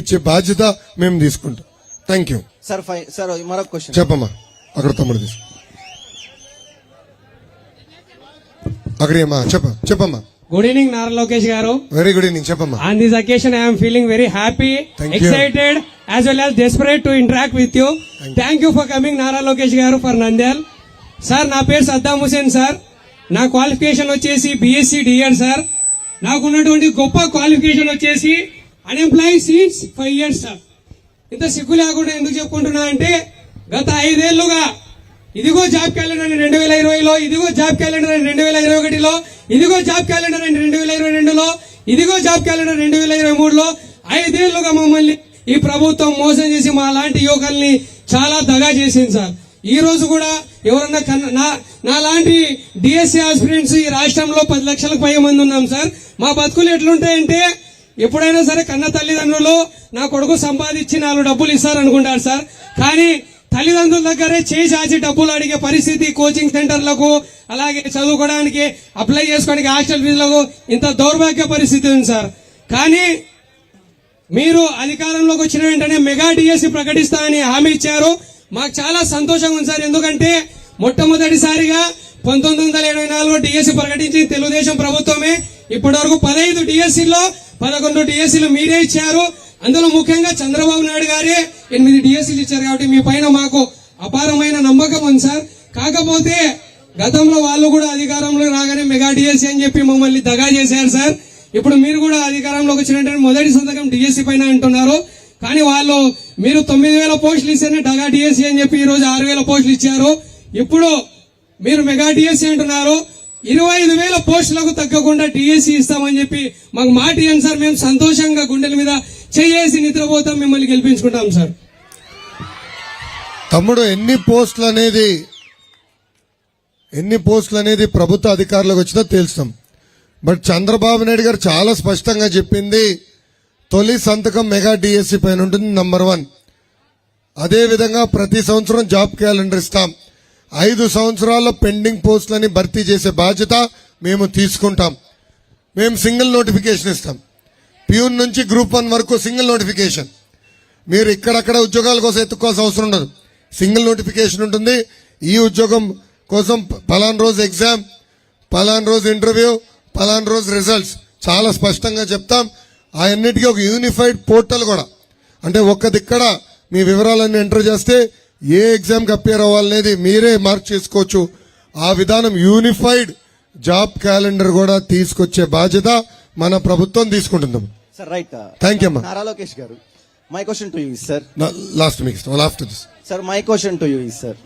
ఇచ్చే బాధ్యత మేము తీసుకుంటాం. థ్యాంక్ యూ సార్ ఫై సార్ మరొక క్వశ్చన్ చెప్పమ్మా. అక్కడ తమ్ముడు తీసు అక్కడేమ్మా చెప్ప చెప్పమ్మా. Good evening Nara Lokesh garu. Very good evening చెప్పమ్మా. On this occasion I'm feeling very happy. Excited as well as desperate to interact with you thank you for coming Nara Lokesh garu for Nandyal sir నా పేరు Saddam Hussain sir నా qualification వచ్చేసి BSc DEd sir నాకు ఉన్నటువంటి గొప్ప qualification వచ్చేసి unemployed since five years sir ఇంత సిగ్గు లేకుండా ఎందుకు చెప్పుకుంటున్నా అంటే గత ఐదేళ్ళుగా ఇదిగో జాబ్ క్యాలెండర్ అని రెండు వేల ఇరవైలో ఇదిగో జాబ్ క్యాలెండర్ అని రెండు వేల ఇరవై ఒకటిలో ఇదిగో జాబ్ క్యాలెండర్ అని రెండు వేల ఇరవై రెండులో ఇదిగో జాబ్ క్యాలెండర్ రెండు వేల ఇరవై మూడులో ఐదేళ్ళుగా మమ్మల్ని ఈ ప్రభుత్వం మోసం చేసి మా లాంటి యువకుల్ని చాలా దగా చేసింది సార్. ఈ రోజు కూడా ఎవరన్నా కన్నా నా నా లాంటి డిఎస్సీ ఆస్పిరెంట్స్ ఈ రాష్ట్రంలో పది లక్షలకు పై మంది ఉన్నాం సార్. మా బతుకులు ఎట్లుంటాయంటే ఎప్పుడైనా సరే కన్న తల్లిదండ్రులు నా కొడుకు సంపాదించి నాలుగు డబ్బులు ఇస్తారనుకుంటారు సార్. కానీ తల్లిదండ్రుల దగ్గరే చేసి డబ్బులు అడిగే పరిస్థితి కోచింగ్ సెంటర్లకు అలాగే చదువుకోవడానికి అప్లై చేసుకోవడానికి హాస్టల్ ఫీజులకు ఇంత దౌర్భాగ్య పరిస్థితి ఉంది సార్. కానీ మీరు అధికారంలోకి వచ్చిన వెంటనే మెగా డిఎస్సి ప్రకటిస్తామని హామీ ఇచ్చారు. మాకు చాలా సంతోషంగా ఉంది సార్. ఎందుకంటే మొట్టమొదటిసారిగా పంతొమ్మిది వందల ఎనభై నాలుగులో డిఎస్సి ప్రకటించి తెలుగుదేశం ప్రభుత్వమే. ఇప్పటి వరకు పదహైదు డిఎస్సిలో పదకొండు డిఎస్సీలు మీరే ఇచ్చారు. అందులో ముఖ్యంగా చంద్రబాబు నాయుడు గారే ఎనిమిది డిఎస్సీలు ఇచ్చారు కాబట్టి మీ పైన మాకు అపారమైన నమ్మకం ఉంది సార్. కాకపోతే గతంలో వాళ్ళు కూడా అధికారంలో రాగానే మెగా డిఎస్సీ అని చెప్పి మమ్మల్ని దగా చేశారు సార్. ఇప్పుడు మీరు కూడా అధికారంలోకి వచ్చినట్టు మొదటి సంతకం డిఎస్సీ పైన అంటున్నారు. కానీ వాళ్ళు మీరు తొమ్మిది వేల పోస్టులు ఇస్తేనే డగా డిఎస్సీ అని చెప్పి ఈ రోజు ఆరు వేల పోస్టులు ఇచ్చారు. ఇప్పుడు మీరు మెగా డిఎస్సీ అంటున్నారు. ఇరవై ఐదు వేల పోస్టులకు తగ్గకుండా టీఎస్సీ ఇస్తామని చెప్పి మాకు మాట ఇవ్వండి సార్. మేము సంతోషంగా గుండెల మీద చేసి నిద్రపోతాం మిమ్మల్ని గెలిపించుకుంటాం సార్. తమ్ముడు ఎన్ని పోస్టులు అనేది ఎన్ని పోస్టులు అనేది ప్రభుత్వ అధికారులకు వచ్చినా తెలుస్తాం. బట్ చంద్రబాబు నాయుడు గారు చాలా స్పష్టంగా చెప్పింది తొలి సంతకం మెగా డిఎస్సి పైన ఉంటుంది నంబర్ వన్. అదేవిధంగా ప్రతి సంవత్సరం జాబ్ క్యాలెండర్ ఇస్తాం. ఐదు సంవత్సరాల్లో పెండింగ్ పోస్టులని భర్తీ చేసే బాధ్యత మేము తీసుకుంటాం. మేము సింగిల్ నోటిఫికేషన్ ఇస్తాం. ప్యూన్ నుంచి గ్రూప్ వన్ వరకు సింగిల్ నోటిఫికేషన్. మీరు ఇక్కడక్కడ ఉద్యోగాల కోసం ఎత్తుకోవాల్సిన అవసరం ఉండదు. సింగిల్ నోటిఫికేషన్ ఉంటుంది. ఈ ఉద్యోగం కోసం పలానా రోజు ఎగ్జామ్ పలానా రోజు ఇంటర్వ్యూ పలానా రోజు రిజల్ట్స్. చాలా స్పష్టంగా చెప్తాం. అవన్నిటికీ ఒక యూనిఫైడ్ పోర్టల్ కూడా. అంటే ఒక్కదిక్కడ మీ వివరాలన్నీ ఎంటర్ చేస్తే ఏ ఎగ్జామ్కి అప్పేర్ అవ్వాలనేది మీరే మార్క్ చేసుకోవచ్చు. ఆ విధానం యూనిఫైడ్ జాబ్ క్యాలెండర్ కూడా తీసుకొచ్చే బాధ్యత మన ప్రభుత్వం తీసుకుంటుంది. Sir right. అమ్మా. Nara Lokesh garu my question to you sir last మీకు after this sir my question to you sir